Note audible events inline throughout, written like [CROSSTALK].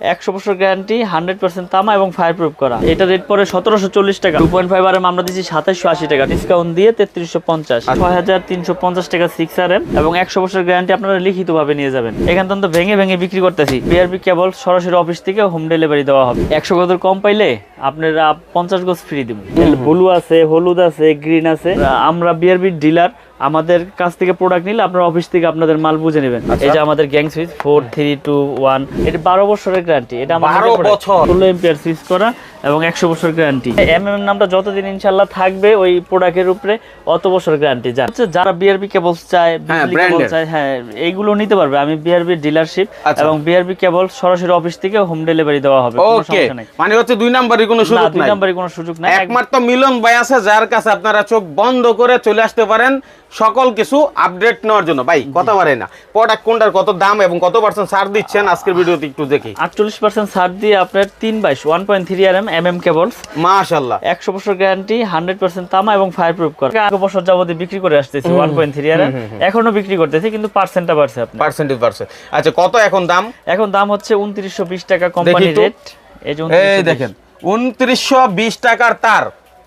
একশো বছর guarantee hundred percent তামা এবং ফায়ার প্রুফ করা। এটা রেট পরে সতেরোশো চল্লিশ টাকা। Two point five R M আমরা দিচ্ছি সাতাশশো আশি টাকা। ডিসকাউন্ট দিয়ে তেত্রিশশো পঞ্চাশ। ছয় হাজার তিনশো পঞ্চাশ টাকা সিক্স আর এম এবং একশো বছর গ্যারান্টি আপনারা লিখিত ভাবে নিয়ে যাবেন। এখান তো ভেঙে ভেঙে বিক্রি করতেছি। বিআরবি কেবল সরাসরি অফিস থেকে হোম ডেলিভারি দেওয়া হবে। একশো গজের কম পাইলে আপনারা পঞ্চাশ গজ ফ্রি দিব। ব্লু আছে হলুদ আছে গ্রিন আছে। আমরা বিআরবি ডিলার আমাদের কাছ থেকে প্রোডাক্ট নিলে আপনার অফিস থেকে আপনাদের মাল বুঝে নেবেন। এই যে আমাদের gang switch four three two one এটা বারো বছরের গ্যারান্টি এটা আমাদের 12 বছর? ষোলো এম্পিয়ার সুইচ করা। এবং একশো বছর গ্যারান্টি এম এম নামটা যতদিন ইনশাল্লাহ থাকবে ওই প্রোডাক্টের উপরে অত বছর গ্যারান্টি যা হচ্ছে যারা বিআরবি কেবলস চায় হ্যাঁ, কেবল চায় হ্যাঁ এইগুলো নিতে পারবে। আমি বিআরবি ডিলারশিপ আচ্ছা। এবং বিআরবি কেবল সরাসরি অফিস থেকে হোম ডেলিভারি দেওয়া হবে ওকে মানে হচ্ছে দুই কোনো সুযোগ দুই কোনো সুযোগ নাই। একমাত্র মিলন ভাই আছে যার কাছে আপনারা চোখ বন্ধ করে চলে আসতে পারেন। সকল কিছু আপডেট নেওয়ার জন্য। ভাই কথা পারে না। প্রোডাক্ট কোনটার কত দাম এবং কত পার্সেন্ট ছাড় দিচ্ছেন? আজকের ভিডিওতে একটু দেখি। আটচল্লিশ পার্সেন্ট ছাড় দিয়ে আপনার তিন বাইশ one point three R M M M cables মাশাআল্লাহ। 100 বছর গ্যারান্টি হান্ড্রেড পার্সেন্ট তামা এবং ফায়ারপ্রুফ করা। আগে বছর যাবত বিক্রি করে আসতেছি ওয়ান পয়েন্ট থ্রি আর এখনও বিক্রি করতেছি কিন্তু পার্সেন্টটা বাড়ছে আপনার। পার্সেন্টেজ বাড়ছে। আচ্ছা কত এখন দাম? এখন দাম হচ্ছে উনত্রিশশো বিশ টাকা কোম্পানি রেট এই যে এই দেখেন উনত্রিশশো বিশ টাকার তার।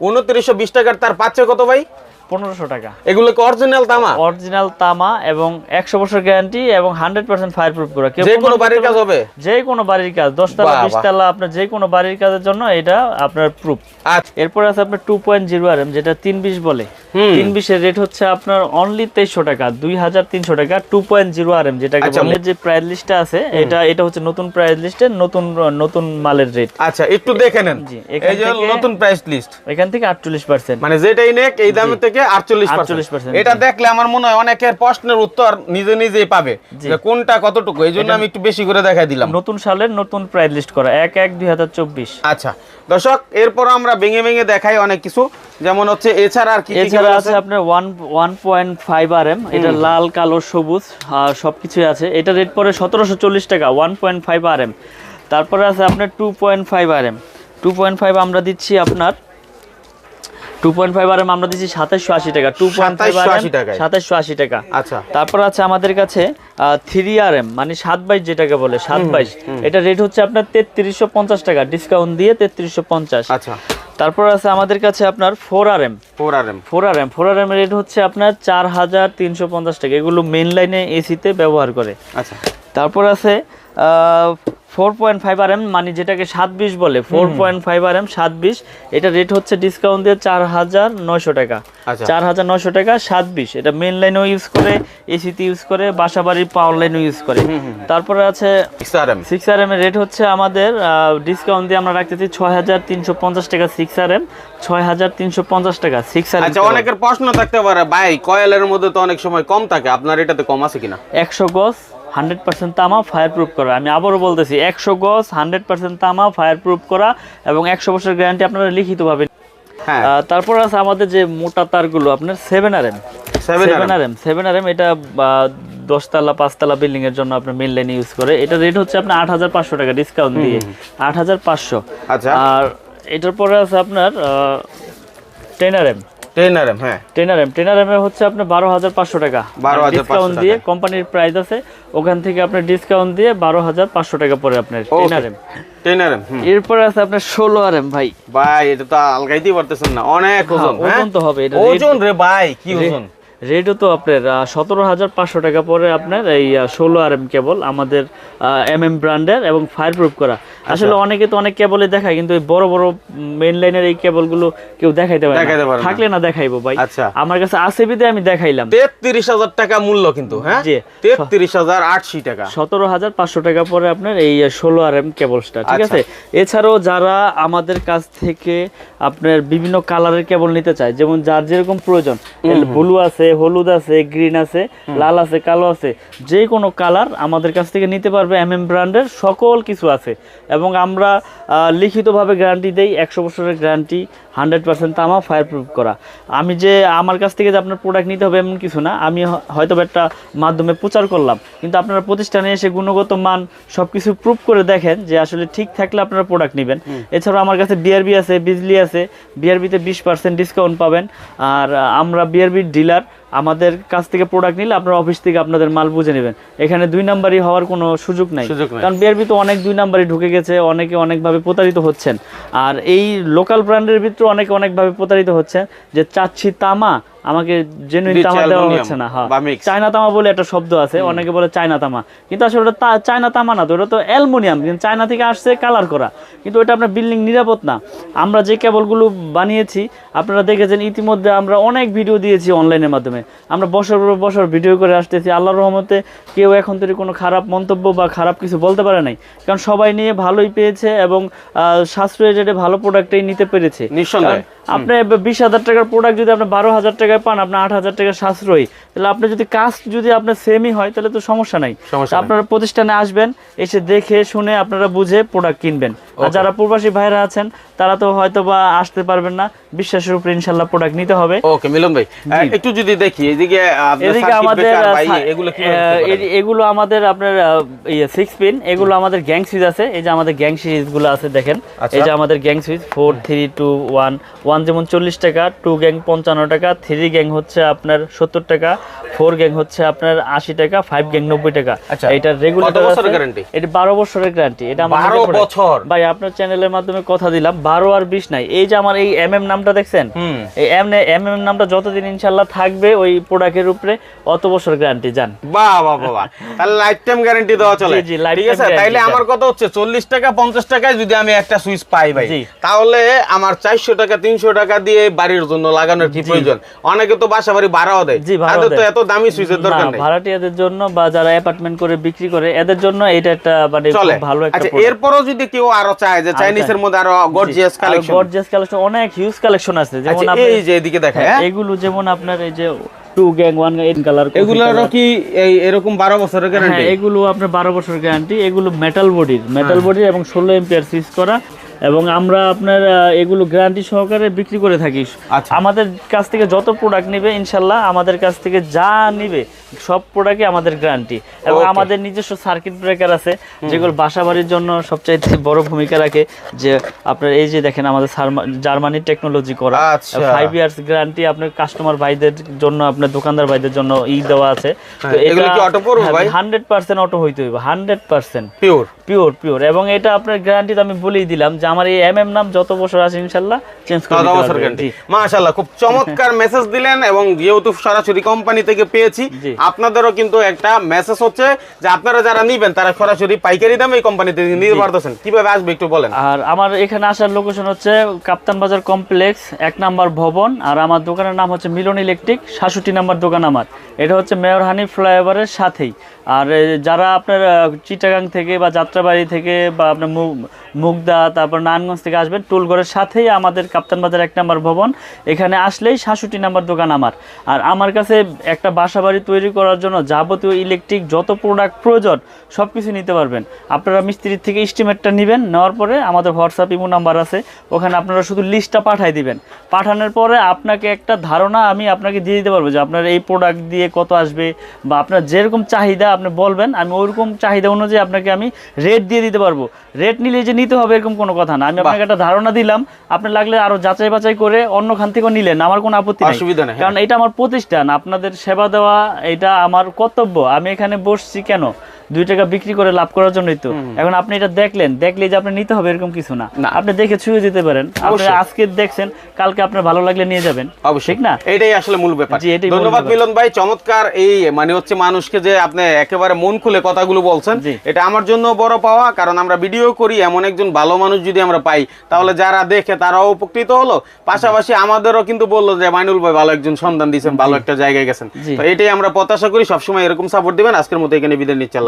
উনত্রিশশো বিশ টাকার তার পাচ্ছে কত ভাই? পনেরোশো টাকা। এগুলো কি অরিজিনাল তামা? অরিজিনাল তামা এবং একশো বছর গ্যারান্টি এবং হান্ড্রেড পার্সেন্ট ফায়ার প্রুফ করা যে কোনো বাড়ির কাজ হবে। যে কোনো বাড়ির কাজ দশতলা। বিশতলা আপনার যে কোনো বাড়ির কাজের জন্য এটা আপনার প্রুফ আচ্ছা। এরপর আছে আপনার two point zero R M যেটা তিন বিশ বলে। তিন বিশের রেট হচ্ছে আপনার অনলি তেইশশো টাকা দুই হাজার তিনশো টাকা two point zero R M যেটাকে বলে যে প্রাইস লিস্টটা আছে এটা এটা হচ্ছে নতুন প্রাইস লিস্টের নতুন নতুন মালের রেট আচ্ছা একটু দেখে নেন। জি, এই যে নতুন প্রাইস লিস্ট এখান থেকে আটচল্লিশ পার্সেন্ট মানে যেটাই নেক এই দামের থেকে আটচল্লিশ 48% এটা দেখলে আমার মনে হয় অনেকের প্রশ্নের উত্তর নিজে নিজেই পাবে কোনটা কতটুকু। এই জন্য আমি একটু বেশি করে দেখাই দিলাম। নতুন সালের নতুন প্রাইস লিস্ট করা এক এক দুই হাজার চব্বিশ। আচ্ছা দর্শক এরপর আমরা ভেঙে ভেঙে দেখাই অনেক কিছু। যেমন হচ্ছে এছাড়া আর কি এছাড়া আছে আপনার one one point five R M এটা লাল কালো সবুজ আর সবকিছুই আছে। এটা রেট পরে সতেরোশো চল্লিশ টাকা one point five R M তারপরে আছে আপনার two point five R M two point five আমরা দিচ্ছি আপনার টু পয়েন্ট ফাইভ আর আমরা দিচ্ছি সাতাশশো আশি টাকা। টু পয়েন্ট ফাইভ আর সাতাশশো আশি টাকা। আচ্ছা। তারপর আছে আমাদের কাছে থ্রি আর এম মানে সাত বাইশ যেটাকে বলে সাত বাইশ। এটা রেট হচ্ছে আপনার তেত্রিশশো পঞ্চাশ টাকা ডিসকাউন্ট দিয়ে তেত্রিশশো পঞ্চাশ। আচ্ছা। তারপর আছে আমাদের কাছে আপনার four R M four R M four R M four R M rate হচ্ছে আপনার চার হাজার তিনশো পঞ্চাশ টাকা। এগুলো মেন লাইনে এসিতে ব্যবহার করে। আচ্ছা। তারপর আছে four point five R M মানে যেটাকে সাত বিশ বলে four point five R M সাত বিশ এটা রেট হচ্ছে ডিসকাউন্ট দিয়ে চার হাজার নয়শো টাকা। আচ্ছা। চার হাজার নয়শো টাকা সাত বিশ। এটা মেন লাইনেও ইউজ করে এসিতে ইউজ করে বাসা বাড়ির পাওয়ার লাইনেও ইউজ করে তারপরে আছে six R M six R M এর রেট হচ্ছে আমাদের ডিসকাউন্ট দিয়ে আমরা রাখতেছি ছয় হাজার তিনশো পঞ্চাশ টাকা সিক্স আর এম ছয় হাজার তিনশো পঞ্চাশ টাকা সিক্স আর আচ্ছা অনেকের প্রশ্ন থাকতে পারে ভাই কয়েলের মধ্যে তো অনেক সময় কম থাকে আপনার এটাতে কম আছে কিনা? একশো গজ হান্ড্রেড পার্সেন্ট তামা ফায়ার প্রুফ করা। আমি আবারও বলতেছি একশো গজ হান্ড্রেড পার্সেন্ট তামা ফায়ার প্রুফ করা এবং একশো বছর গ্যারান্টি আপনারা লিখিত পাবেন হ্যাঁ। তারপর আছে আমাদের যে মোটা তারগুলো আপনার seven R M seven R M seven R M এটা দশতলা পাঁচতলা বিল্ডিং এর জন্য আপনার মেন লাইন ইউজ করে। এটা রেট হচ্ছে আপনার আট হাজার পাঁচশো টাকা ডিসকাউন্ট দিয়ে। আট হাজার পাঁচশো। আচ্ছা। আর এটার পরে আছে আপনার ten R M ten M হ্যাঁ। টেনার এম হচ্ছে আপনার বারো হাজার পাঁচশো টাকা। 12,500 ডিসকাউন্ট দিয়ে কোম্পানির প্রাইস আছে ওখান থেকে আপনার ডিসকাউন্ট দিয়ে বারো হাজার পাঁচশো টাকা পরে আপনার আর এম এরপরে আছে আপনার ষোলো আর এম ভাই। ভাই এটা তো আলগাইতেই পারতেছেন না। অনেক ওজন হ্যাঁ, হ্যাঁ? ওজন তো হবে এটা ওজন রে ভাই কি ওজন? রেটও তো আপনার সতেরো হাজার পাঁচশো টাকা পরে আপনার এই ষোলো আর এম কেবল আমাদের এম এম ব্র্যান্ডের এবং ফায়ার প্রুফ করা আচ্ছা। আসলে অনেকে তো অনেক কেবলে দেখায় কিন্তু এই বড় বড় মেন লাইনের এই কেবলগুলো কেউ দেখাইতে পারে। থাকলে না দেখাইবো ভাই আচ্ছা। আমার কাছে আছে বিদে আমি দেখাইলাম তেত্রিশ হাজার টাকা মূল্য কিন্তু হ্যাঁ। তেত্রিশ হাজার আটশি টাকা সতেরো হাজার পাঁচশো টাকা পরে আপনার এই ষোলো আর এম কেবলসটা ঠিক আচ্ছা। আছে এছাড়াও যারা আমাদের কাছ থেকে আপনার বিভিন্ন কালারের কেবল নিতে চায় যেমন যার যেরকম প্রয়োজন ব্লু আছে হলুদ আছে গ্রিন আছে লাল আছে কালো আছে যে কোনো কালার আমাদের কাছ থেকে নিতে পারবে এম এম ব্র্যান্ডের সকল কিছু আছে। এবং আমরা লিখিতভাবে গ্যারান্টি দেই একশো বছরের গ্যারান্টি হান্ড্রেড পার্সেন্ট তামা ফায়ার প্রুফ করা। আমি যে আমার কাছ থেকে যে আপনার প্রোডাক্ট নিতে হবে এমন কিছু না আমি হয়তো একটা মাধ্যমে প্রচার করলাম। কিন্তু আপনারা প্রতিষ্ঠানে এসে গুণগত মান সব কিছু প্রুফ করে দেখেন যে আসলে ঠিক থাকলে আপনারা প্রোডাক্ট নেবেন। এছাড়াও আমার কাছে বিআরবি আছে বিজলি আছে বিআরবিতে বিশ পার্সেন্ট ডিসকাউন্ট পাবেন। আর আমরা বিআরবির ডিলার আমাদের কাছ থেকে প্রোডাক্ট নিলে আপনার অফিস থেকে আপনাদের মাল বুঝে নেবেন। এখানে দুই নাম্বারই হওয়ার কোনো সুযোগ নাই। কারণ বিআরবি তো অনেক দুই নাম্বারই ঢুকে গেছে অনেকে অনেকভাবে প্রতারিত হচ্ছেন। আর এই লোকাল ব্র্যান্ডের ভিতরে অনেকে অনেকভাবে প্রতারিত হচ্ছেন যে চাচ্ছি তামা আমাকে জেনুইন তামা দেওয়া হচ্ছে না হ্যাঁ। চায়না তামা বলে একটা শব্দ আছে অনেকে বলে চায়না তামা। কিন্তু আসলে ওটা চায়না তামা না তো ওটা তো অ্যালুমিনিয়াম কিন্তু চায়না থেকে আসছে কালার করা। কিন্তু ওটা আপনার বিল্ডিং নিরাপদ না। আমরা যে কেবলগুলো বানিয়েছি আপনারা দেখেছেন ইতিমধ্যে আমরা অনেক ভিডিও দিয়েছি অনলাইনের মাধ্যমে। আমরা বছর পর বছর ভিডিও করে আসতেছি। আল্লাহ রহমতে কেউ এখন থেকে কোনো খারাপ মন্তব্য বা খারাপ কিছু বলতে পারে নাই। কারণ সবাই নিয়ে ভালোই পেয়েছে এবং আহ, সাশ্রয়ী রেটে ভালো প্রোডাক্টই নিতে পেরেছে। নিঃসন্দেহে। আপনি বিশ হাজার টাকার প্রোডাক্ট যদি আপনি বারো হাজার টাকায় পান আপনার আট হাজার টাকা সাশ্রয়ী। তাহলে আপনি যদি কাস্ট যদি আপনার সেমই হয় তাহলে তো সমস্যা নাই। আপনারা প্রতিষ্ঠানে আসবেন এসে দেখে শুনে আপনারা বুঝে প্রোডাক্ট কিনবেন। আর যারা প্রবাসী ভাইরা আছেন তারা তো হয়তো বা আসতে পারবেন না। বিশ্বাসের উপরে ইনশাল্লাহ প্রোডাক্ট নিতে হবে। ওকে মিলন ভাই একটু যদি দেখি এদিকে এদিকে আমাদের ইয়ে, এগুলো কি এগুলো আমাদের আপনার সিক্স পিন এগুলো আমাদের গ্যাং সুইচ আছে। এই যে আমাদের গ্যাং সিরিজগুলো আছে দেখেন। আচ্ছা। এই যে আমাদের gang switch four three two one one যেমন চল্লিশ টাকা টু গ্যাং পঞ্চান্ন টাকা থ্রি গ্যাং হচ্ছে আপনার সত্তর টাকা ফোর গ্যাং হচ্ছে আপনার আশি টাকা ফাইভ গ্যাং নব্বই টাকা। আচ্ছা। এটা রেগুলার এটা বারো বছরের গ্যারান্টি এটা আমার 12 নিজের product। বছর? ভাই আপনার চ্যানেলের মাধ্যমে কথা দিলাম বারো আর বিশ নাই। এই যে আমার এই এম এম নামটা দেখছেন? এই এম এম এম নামটা যতদিন ইনশাল্লাহ থাকবে ওই প্রোডাক্টের উপরে অত বছর গ্যারান্টি যান বাহ বাহ বাহ বাহ। তাহলে লাইফ টাইম গ্যারান্টি দেওয়া চলে। জি, জি, ঠিক আছে? তাইলে আমার কথা হচ্ছে চল্লিশ টাকা পঞ্চাশ টাকায় যদি আমি একটা সুইচ পাই ভাই তাহলে আমার চারশো টাকা তিনশো টাকা দিয়ে বাড়ির জন্য লাগানোর কি প্রয়োজন? অনেকে তো বাসা বাড়ি ভাড়াও দেয়। জি, তাদের তো এত দামি সুইচের দরকার নেই। ভাড়াটিয়াদের জন্য বা যারা অ্যাপার্টমেন্ট করে বিক্রি করে এদের জন্য এটা একটা মানে খুব ভালো একটা আচ্ছা এরপরও যদি কেউ আরও চায় যে চাইনিজের মধ্যে আরও গর্জিয়াস কালেকশন গর্জিয়াস কালেকশন অনেক হিউজ কালেকশন আছে। যেমন আচ্ছা আপনার- এই যে এদিকে দেখা হ্যাঁ, এগুলো যেমন আপনার এই যে two gang one eight colour এগুলোরও কি এই এরকম বারো বছরের গ্যারান্টি হ্যাঁ এগুলো আপনার বারো বছর গ্যারান্টি এগুলো মেটাল বডির মেটাল বডির এবং ষোলো এম্পিয়ার সুইচ করা। এবং আমরা আপনার এগুলো গ্যারান্টি সহকারে বিক্রি করে থাকি আচ্ছা। আমাদের কাছ থেকে যত প্রোডাক্ট নেবে ইনশাল্লাহ আমাদের কাছ থেকে যা নিবে সব প্রোডাক্টই আমাদের গ্যারান্টি এবং আমাদের নিজস্ব সার্কিট ব্রেকার আছে যেগুলো বাসা বাড়ির জন্য সবচাইতে বড় ভূমিকা রাখে যে আপনার এই যে দেখেন আমাদের জার্মানির টেকনোলজি করা। ফাইভ ইয়ার্স গ্যারান্টি আপনার কাস্টমার ভাইদের জন্য আপনার দোকানদার ভাইদের জন্য ই দেওয়া আছে? হান্ড্রেড পার্সেন্ট অটো হইতে হইবে hundred percent pure pure pure এবং এটা আপনার গ্যারান্টি তো আমি বলেই দিলাম যে আমার এই এম এম নাম যত বছর আছে ইনশাল্লাহ চেঞ্জ করে। মাশাআল্লাহ খুব চমৎকার [LAUGHS] মেসেজ দিলেন এবং যেহেতু সরাসরি কোম্পানি থেকে পেয়েছি। আপনাদেরও কিন্তু একটা মেসেজ হচ্ছে যে আপনারা যারা নিবেন তারা সরাসরি পাইকারি দামে এই কোম্পানিতে থেকে নিতে পারতেছেন কীভাবে আসবে একটু বলেন। আর আমার এখানে আসার লোকেশন হচ্ছে কাপ্তান বাজার কমপ্লেক্স এক নাম্বার ভবন আর আমার দোকানের নাম হচ্ছে মিলন ইলেকট্রিক সাতষট্টি নাম্বার দোকান আমার। এটা হচ্ছে মেয়র হানি ফ্লাইওভারের সাথেই। আর যারা আপনার চিটাগাং থেকে বা যাত্রাবাড়ি থেকে বা আপনার মুগদা, তারপর নারায়ণগঞ্জ থেকে আসবেন, টুলগড়ের সাথেই আমাদের কাপ্তান বাজার এক নম্বর ভবন। এখানে আসলেই সাতষট্টি নাম্বার দোকান আমার। আর আমার কাছে একটা বাসা বাড়ি তৈরি করার জন্য যাবতীয় ইলেকট্রিক যত প্রোডাক্ট প্রয়োজন সব কিছু নিতে পারবেন। আপনারা মিস্ত্রির থেকে ইস্টিমেটটা নেবেন, নেওয়ার পরে আমাদের হোয়াটসঅ্যাপ ইমো নাম্বার আছে, ওখানে আপনারা শুধু লিস্টটা পাঠাই দিবেন। পাঠানোর পরে আপনাকে একটা ধারণা আমি আপনাকে দিয়ে দিতে পারব যে আপনার এই প্রোডাক্ট দিয়ে কত আসবে বা আপনার যেরকম চাহিদা আপনি বলবেন আমি ওইরকম চাহিদা অনুযায়ী আপনাকে আমি রেট দিয়ে দিতে পারব। রেট নিলে যে নিতে হবে এরকম কোনো কথা না। আমি আপনাকে একটা ধারণা দিলাম আপনি লাগলে আরও যাচাই বাছাই করে অন্য খান থেকেও নিলেন আমার কোনো আপত্তি অসুবিধা নেই, হ্যাঁ। কারণ এটা আমার প্রতিষ্ঠান আপনাদের সেবা দেওয়া এটা আমার কর্তব্য। আমি এখানে বসছি কেন? দুই টাকা বিক্রি করে লাভ করার জন্যই তো। এখন আপনি এটা দেখলেন দেখলে যে আপনি নিতে হবে এরকম কিছু না। আপনি দেখে ছুঁয়ে যেতে পারেন। আপনি আজকে দেখছেন কালকে আপনার ভালো লাগলে নিয়ে যাবেন। অবশ্যই। না? এটাই আসলে মূল ব্যাপার। ধন্যবাদ মিলন ভাই চমৎকার এই মানে হচ্ছে মানুষকে যে আপনি একেবারে মন খুলে কথাগুলো বলছেন এটা আমার জন্য বড় পাওয়া কারণ আমরা ভিডিও করি এমন একজন ভালো মানুষ যদি আমরা পাই তাহলে যারা দেখে তারাও উপকৃত হলো। পাশাপাশি আমাদেরও কিন্তু বলল যে মাইনুল ভাই ভালো একজন সন্ধান দিয়েছেন ভালো একটা জায়গায় গেছেন। তো এটাই আমরা প্রত্যাশা করি সবসময় এরকম সাপোর্ট দিবেন। আজকের মতো এখানে বিদায় নিচ্ছে